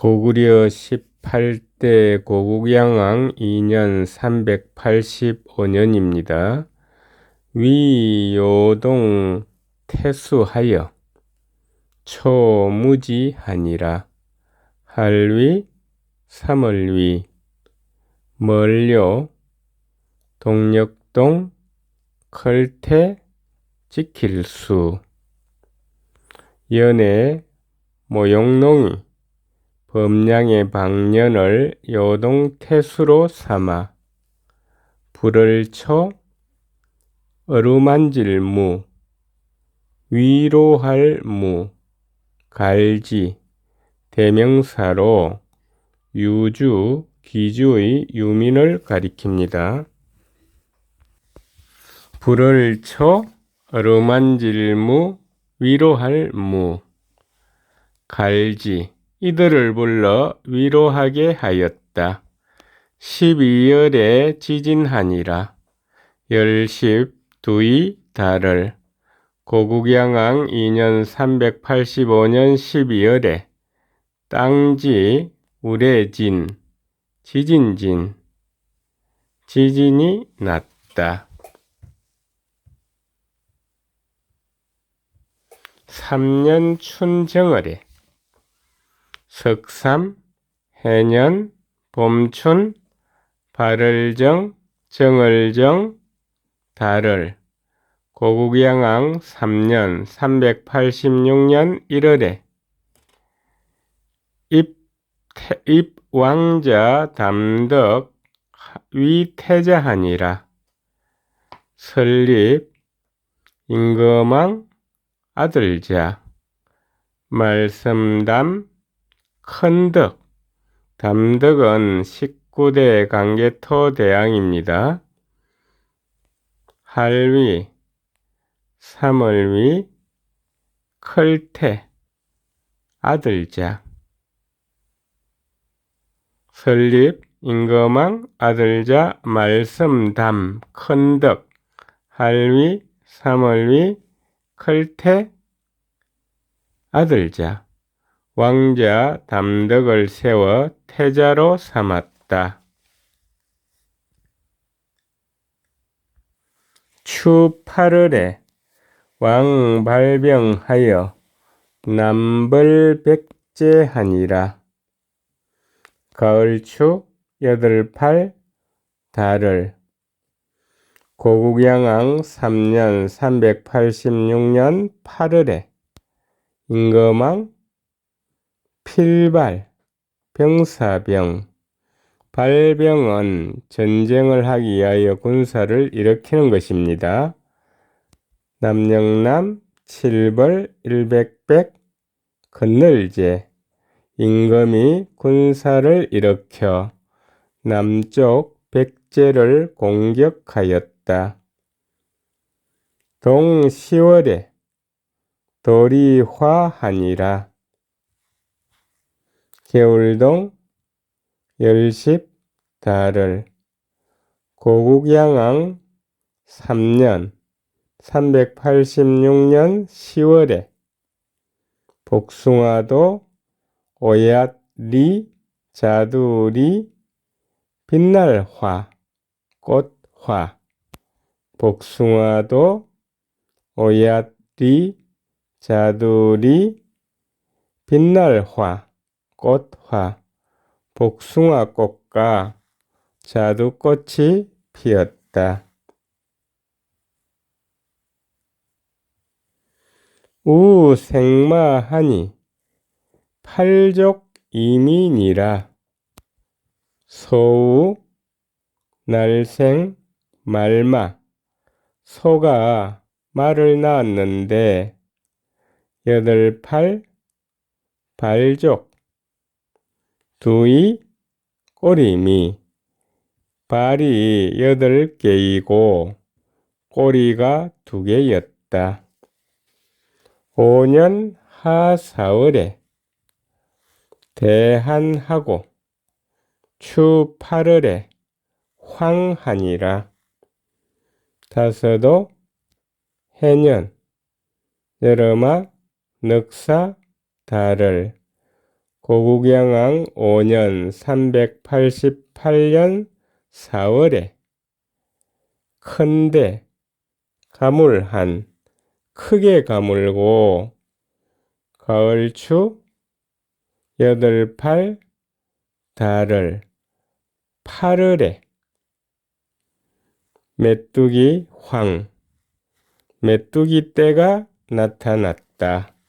고구려 18대 고국양왕 2년 385년입니다. 위요동 태수하여 초무지하니라. 할위 삼월위. 멀려 동력동 클태 지킬수. 연애 모용농이 범량의 방년을 요동태수로 삼아 불을 쳐 어루만질 무 위로할 무 갈지 대명사로 유주 기주의 유민을 가리킵니다. 불을 쳐 어루만질 무 위로할 무 갈지 이들을 불러 위로하게 하였다. 12열에 지진하니라. 열십 두이 달을 고국양왕 2년 385년 12월에 땅지 우레진 지진진 지진이 났다. 3년 춘정월에 석삼, 해년, 봄춘, 발을정, 정을정, 달을 고국양왕 3년 386년 1월에 입, 입왕자 담덕 위태자하니라. 설립 임금왕 아들자. 말씀담 큰덕, 담덕은 19대 강개토 대왕입니다. 할위, 삼월위, 클태, 아들자, 설립, 임금왕, 아들자, 말씀담, 큰덕, 할위, 삼월위, 클태, 아들자. 왕자 담덕을 세워 태자로 삼았다. 추 8월에 왕 발병하여 남벌백제하니라. 가을추 여덟 팔 달을 고국양왕 3년 386년 8월에 임금왕 필발, 병사병, 발병은 전쟁을 하기 위하여 군사를 일으키는 것입니다. 남영남, 칠벌, 일백백, 건널제, 임금이 군사를 일으켜 남쪽 백제를 공격하였다. 동 10월에 도리화하니라. 개울동 열십 달을 고국양왕 3년 386년 10월에 복숭아도 오얏리 자두리 빛날화 꽃화 복숭아도 오얏리 자두리 빛날화 꽃화, 복숭아 꽃과 자두꽃이 피었다. 우생마하니 팔족 이민이라 소우 날생 말마 소가 말을 낳았는데 여덟 팔 발족 두이 꼬리미 발이 여덟 개이고 꼬리가 두 개였다. 5년 하사월에 대한하고 추 8월에 황하니라. 다섯도 해년 여름아 넉사 달을 고국양왕 5년 388년 4월에 큰데 가물한 크게 가물고 가을추 여덟 팔 달을 8월에 메뚜기 황 메뚜기 떼가 나타났다.